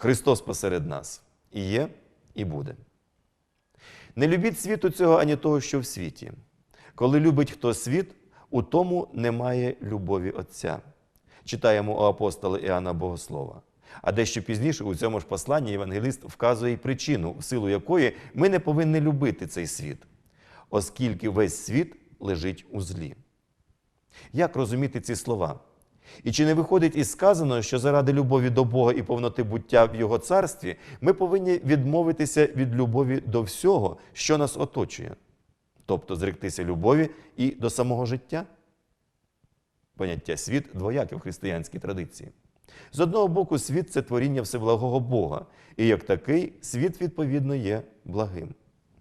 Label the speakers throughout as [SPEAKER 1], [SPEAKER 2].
[SPEAKER 1] Христос посеред нас і є, і буде. Не любіть світу цього ані того, що в світі. Коли любить хто світ, у тому немає любові Отця. Читаємо у апостола Іоанна Богослова. А дещо пізніше у цьому ж посланні євангеліст вказує причину, в силу якої ми не повинні любити цей світ, оскільки весь світ лежить у злі. Як розуміти ці слова? І чи не виходить із сказаного, що заради любові до Бога і повноти буття в Його царстві ми повинні відмовитися від любові до всього, що нас оточує, тобто зректися любові і до самого життя? Поняття світ двояке в християнській традиції. З одного боку, світ це творіння всеблагого Бога, і як такий світ, відповідно, є благим,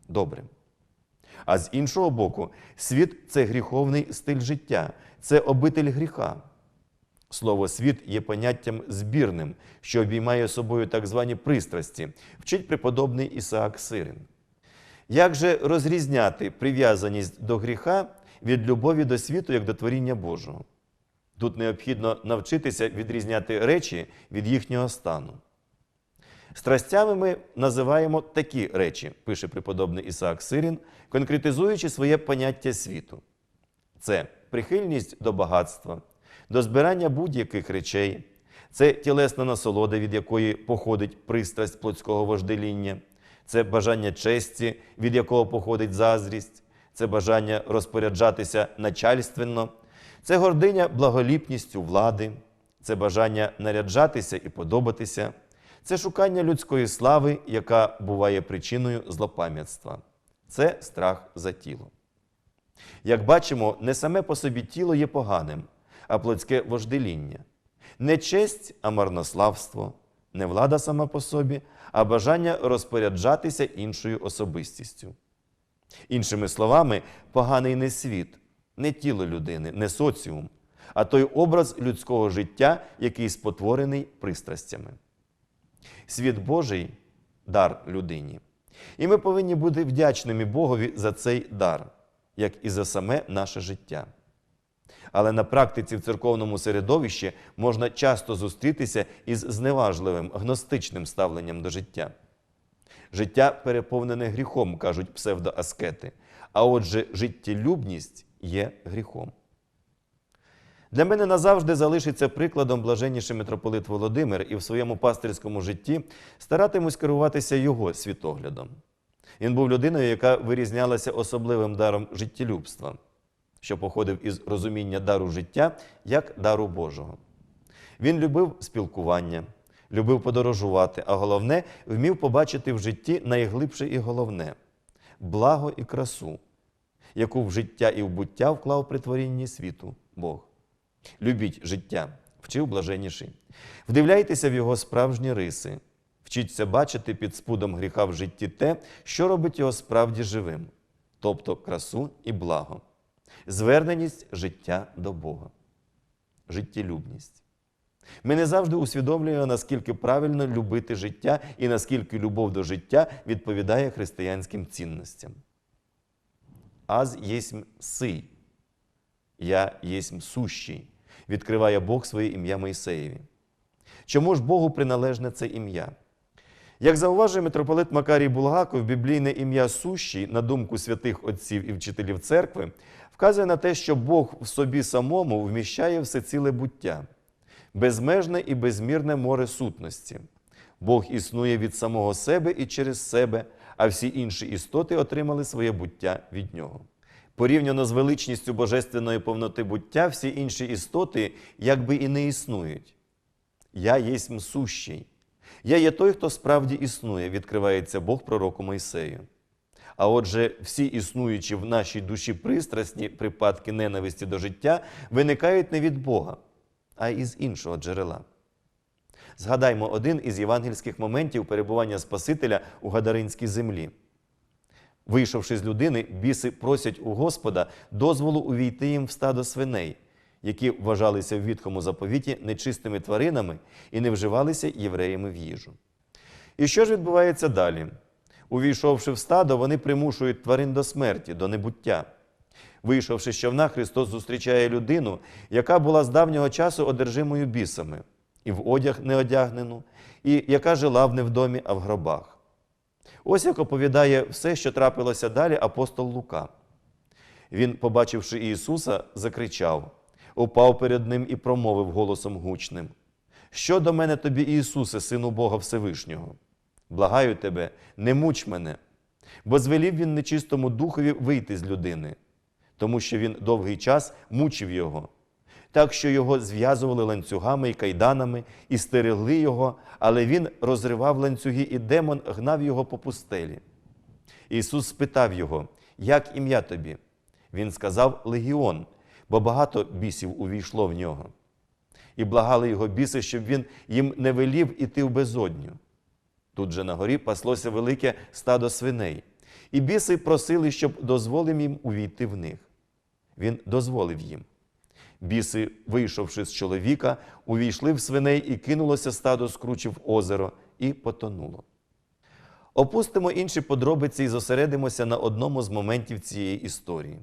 [SPEAKER 1] добрим. А з іншого боку, світ це гріховний стиль життя, це обитель гріха. Слово світ є поняттям збірним, що обіймає собою так звані пристрасті, вчить преподобний Ісаак Сирин. Як же розрізняти прив'язаність до гріха від любові до світу як до творіння Божого? Тут необхідно навчитися відрізняти речі від їхнього стану. Страстями ми називаємо такі речі, пише преподобний Ісаак Сирін, конкретизуючи своє поняття світу. Це прихильність до багатства, до збирання будь-яких речей, це тілесна насолода, від якої походить пристрасть плотського вождеління, це бажання честі, від якого походить заздрість, це бажання розпоряджатися начальственно, це гординя благоліпністю влади, це бажання наряджатися і подобатися, це шукання людської слави, яка буває причиною злопам'ятства, це страх за тіло. Як бачимо, не саме по собі тіло є поганим, а плотське вождеління. Не честь, а марнославство, не влада сама по собі, а бажання розпоряджатися іншою особистістю. Іншими словами, поганий не світ, не тіло людини, не соціум, а той образ людського життя, який спотворений пристрастями. Світ Божий дар людині. І ми повинні бути вдячними Богові за цей дар, як і за саме наше життя. Але на практиці в церковному середовищі можна часто зустрітися із зневажливим, гностичним ставленням до життя. Життя переповнене гріхом, кажуть псевдоаскети, а отже, життєлюбність є гріхом. Для мене назавжди залишиться прикладом блаженніший митрополит Володимир і в своєму пастирському житті старатимусь керуватися його світоглядом. Він був людиною, яка вирізнялася особливим даром життєлюбства, що походив із розуміння дару життя як дару Божого. Він любив спілкування, любив подорожувати, а головне, вмів побачити в житті найглибше і головне благо і красу, яку в життя і в буття вклав при творінні світу Бог. Любіть життя, вчив блаженніший. Вдивляйтеся в його справжні риси, вчіться бачити під спудом гріха в житті те, що робить його справді живим, тобто красу і благо, зверненість життя до Бога, життєлюбність. Ми не завжди усвідомлюємо, наскільки правильно любити життя і наскільки любов до життя відповідає християнським цінностям. Аз єсмь сий, я єсмь сущий, відкриває Бог своє ім'я Мойсеєві. Чому ж Богу приналежне це ім'я? Як зауважує митрополит Макарій Булгаков, біблійне ім'я сущий, на думку святих отців і вчителів церкви, вказує на те, що Бог в собі самому вміщає все ціле буття, безмежне і безмірне море сутності. Бог існує від самого себе і через себе, а всі інші істоти отримали своє буття від нього. Порівняно з величністю божественної повноти буття, всі інші істоти якби і не існують. Я єсмь сущий. Я є той, хто справді існує, відкривається Бог пророку Мойсею. А отже, всі існуючі в нашій душі пристрасні припадки ненависті до життя виникають не від Бога, а із іншого джерела. Згадаймо один із євангельських моментів перебування Спасителя у Гадаринській землі. Вийшовши з людини, біси просять у Господа дозволу увійти їм в стадо свиней, які вважалися в відхому заповіті нечистими тваринами і не вживалися євреями в їжу. І що ж відбувається далі? Увійшовши в стадо, вони примушують тварин до смерті, до небуття. Вийшовши з човна, Христос зустрічає людину, яка була з давнього часу одержимою бісами, і в одяг неодягнену, і яка жила в невдомі, а в гробах. Ось як оповідає все, що трапилося далі апостол Лука. Він, побачивши Ісуса, закричав, упав перед ним і промовив голосом гучним: Що до мене тобі, Ісусе, Сину Бога Всевишнього? Благаю тебе, не муч мене, бо звелів він нечистому духові вийти з людини, тому що він довгий час мучив його, так що його зв'язували ланцюгами і кайданами і стерегли його, але він розривав ланцюги, і демон гнав його по пустелі. Ісус спитав його, як ім'я тобі? Він сказав Легіон, бо багато бісів увійшло в нього. І благали його біси, щоб він їм не велів іти в безодню. Тут же на горі паслося велике стадо свиней, і біси просили, щоб дозволив їм увійти в них. Він дозволив їм. Біси, вийшовши з чоловіка, увійшли в свиней і кинулося стадо скручив озеро і потонуло. Опустимо інші подробиці і зосередимося на одному з моментів цієї історії.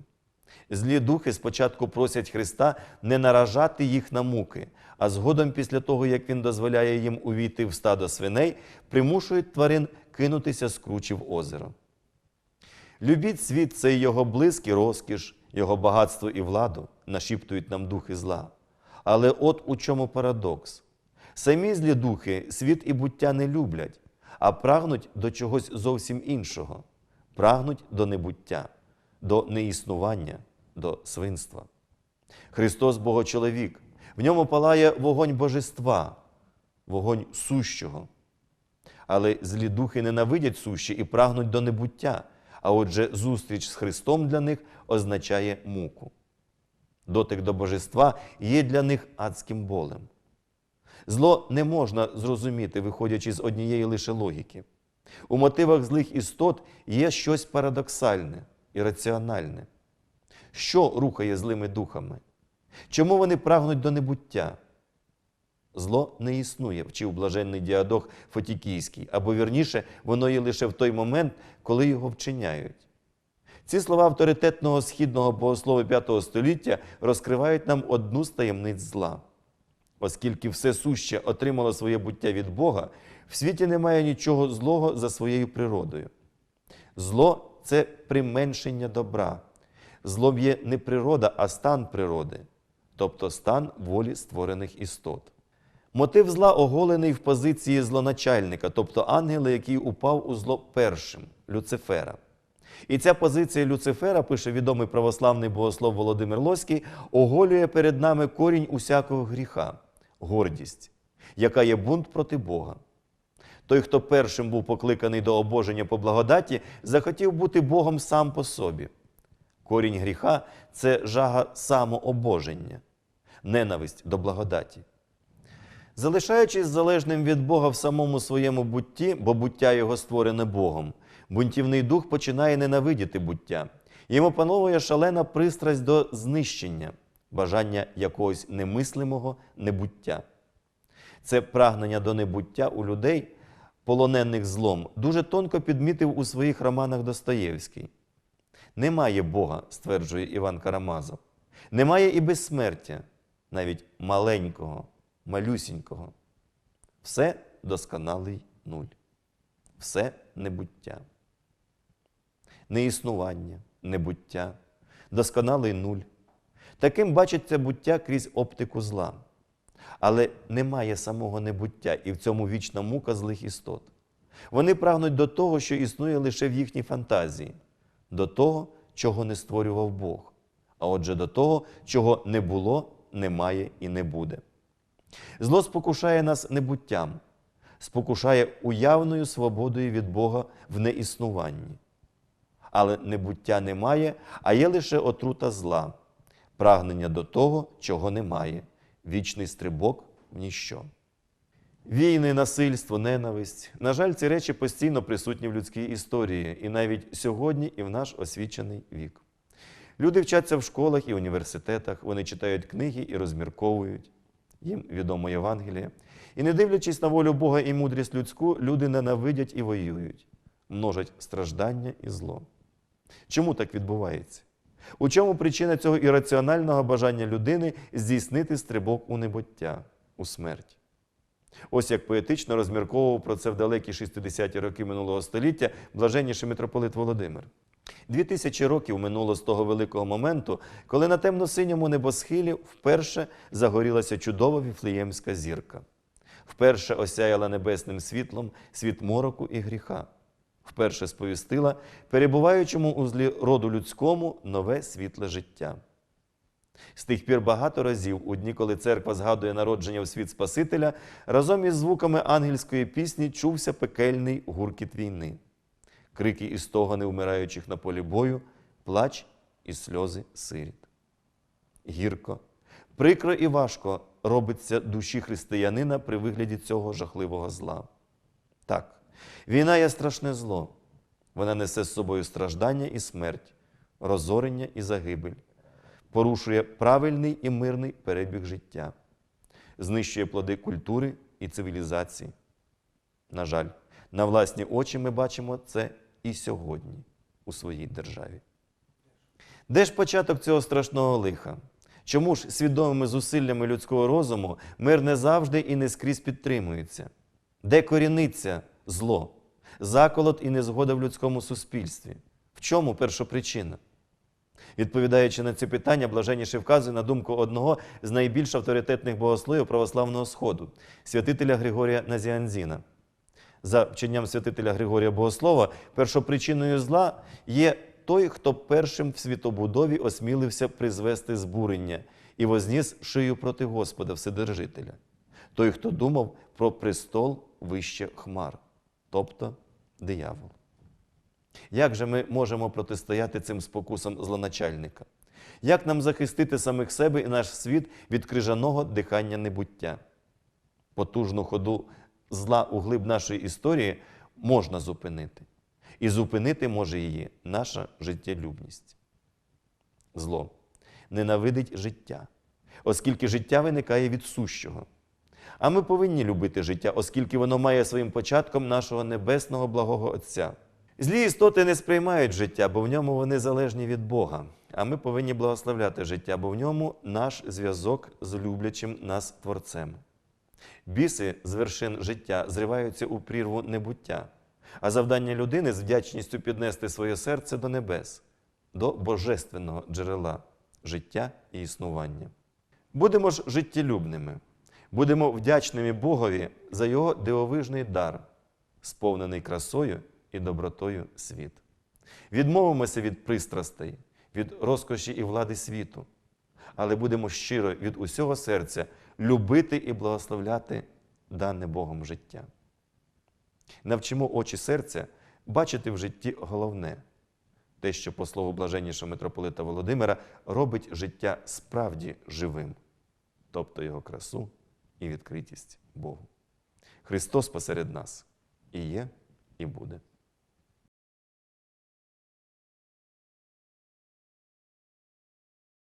[SPEAKER 1] Злі духи спочатку просять Христа не наражати їх на муки, а згодом, після того, як Він дозволяє їм увійти в стадо свиней, примушують тварин кинутися з кручі в озеро. Любіть світ цей його блиск і розкіш, його багатство і владу, нашіптують нам духи зла. Але от у чому парадокс. Самі злі духи світ і буття не люблять, а прагнуть до чогось зовсім іншого, прагнуть до небуття, до неіснування, до свинства. Христос Богочоловік, в ньому палає вогонь божества, вогонь сущого. Але злі духи ненавидять сущі і прагнуть до небуття, а отже, зустріч з Христом для них означає муку. Дотик до божества є для них адським болем. Зло не можна зрозуміти, виходячи з однієї лише логіки. У мотивах злих істот є щось парадоксальне, ірраціональне. Що рухає злими духами? Чому вони прагнуть до небуття? Зло не існує, вчив блаженний діадох Фотікійський, або вірніше, воно є лише в той момент, коли його вчиняють. Ці слова авторитетного східного богослова V століття розкривають нам одну з таємниць зла. Оскільки все суще отримало своє буття від Бога, в світі немає нічого злого за своєю природою. Зло це применшення добра. Злом є не природа, а стан природи, тобто стан волі створених істот. Мотив зла оголений в позиції злоначальника, тобто ангела, який упав у зло першим Люцифера. І ця позиція Люцифера, пише відомий православний богослов Володимир Лоський, оголює перед нами корінь усякого гріха гордість, яка є бунт проти Бога. Той, хто першим був покликаний до обоження по благодаті, захотів бути Богом сам по собі. Корінь гріха це жага самообоження, ненависть до благодаті. Залишаючись залежним від Бога в самому своєму бутті, бо буття його створене Богом, бунтівний дух починає ненавидіти буття. Йому пановує шалена пристрасть до знищення, бажання якогось немислимого небуття. Це прагнення до небуття у людей, полонених злом, дуже тонко підмітив у своїх романах Достоєвський. Немає Бога, стверджує Іван Карамазов. Немає і безсмертя, навіть маленького, малюсінького. Все досконалий нуль. Все небуття. Неіснування, небуття, досконалий нуль. Таким бачиться буття крізь оптику зла. Але немає самого небуття, і в цьому вічна мука злих істот. Вони прагнуть до того, що існує лише в їхній фантазії, до того, чого не створював Бог, а отже, до того, чого не було, немає і не буде. Зло спокушає нас небуттям, спокушає уявною свободою від Бога в неіснуванні. Але небуття немає, а є лише отрута зла, прагнення до того, чого немає, вічний стрибок в ніщо. Війни, насильство, ненависть. На жаль, ці речі постійно присутні в людській історії, і навіть сьогодні, і в наш освічений вік. Люди вчаться в школах і університетах, вони читають книги і розмірковують. Їм відомо Євангеліє. І не дивлячись на волю Бога і мудрість людську, люди ненавидять і воюють, множать страждання і зло. Чому так відбувається? У чому причина цього ірраціонального бажання людини здійснити стрибок у небуття, у смерть? Ось як поетично розмірковував про це в далекі 60-ті роки минулого століття блаженніший митрополит Володимир. Дві тисячі років минуло з того великого моменту, коли на темно-синьому небосхилі вперше загорілася чудова віфлеємська зірка. Вперше осяяла небесним світлом світ мороку і гріха. Вперше сповістила перебуваючому у злі роду людському нове світле життя. З тих пір багато разів, у дні, коли церква згадує народження в світ Спасителя, разом із звуками ангельської пісні чувся пекельний гуркіт війни, крики і стогони вмираючих на полі бою, плач і сльози сиріт. Гірко, прикро і важко робиться душі християнина при вигляді цього жахливого зла. Так, війна є страшне зло. Вона несе з собою страждання і смерть, розорення і загибель порушує правильний і мирний перебіг життя, знищує плоди культури і цивілізації. На жаль, на власні очі ми бачимо це і сьогодні у своїй державі. Де ж початок цього страшного лиха? Чому ж свідомими зусиллями людського розуму мир не завжди і не скрізь підтримується? Де коріниться зло, заколот і незгода в людському суспільстві? В чому першопричина? Відповідаючи на ці питання, блаженніше вказує на думку одного з найбільш авторитетних богословів православного Сходу, святителя Григорія Назіанзіна. За вченням святителя Григорія Богослова, першопричиною зла є той, хто першим в світобудові осмілився призвести збурення і возніс шию проти Господа Вседержителя, той, хто думав про престол вище хмар, тобто диявол. Як же ми можемо протистояти цим спокусам злоначальника? Як нам захистити самих себе і наш світ від крижаного дихання небуття? Потужну ходу зла у глиб нашої історії можна зупинити. І зупинити може її наша життєлюбність. Зло ненавидить життя, оскільки життя виникає від сущого. А ми повинні любити життя, оскільки воно має своїм початком нашого небесного благого Отця. Злі істоти не сприймають життя, бо в ньому вони залежні від Бога. А ми повинні благословляти життя, бо в ньому наш зв'язок з люблячим нас Творцем. Біси з вершин життя зриваються у прірву небуття, а завдання людини з вдячністю піднести своє серце до небес, до божественного джерела життя і існування. Будемо ж життєлюбними, будемо вдячними Богові за його дивовижний дар, сповнений красою і добротою світ. Відмовимося від пристрастей, від розкоші і влади світу, але будемо щиро від усього серця любити і благословляти дане Богом життя. Навчимо очі серця бачити в житті головне, те, що, по слову блаженнішого митрополита Володимира, робить життя справді живим, тобто його красу і відкритість Богу. Христос посеред нас і є, і буде.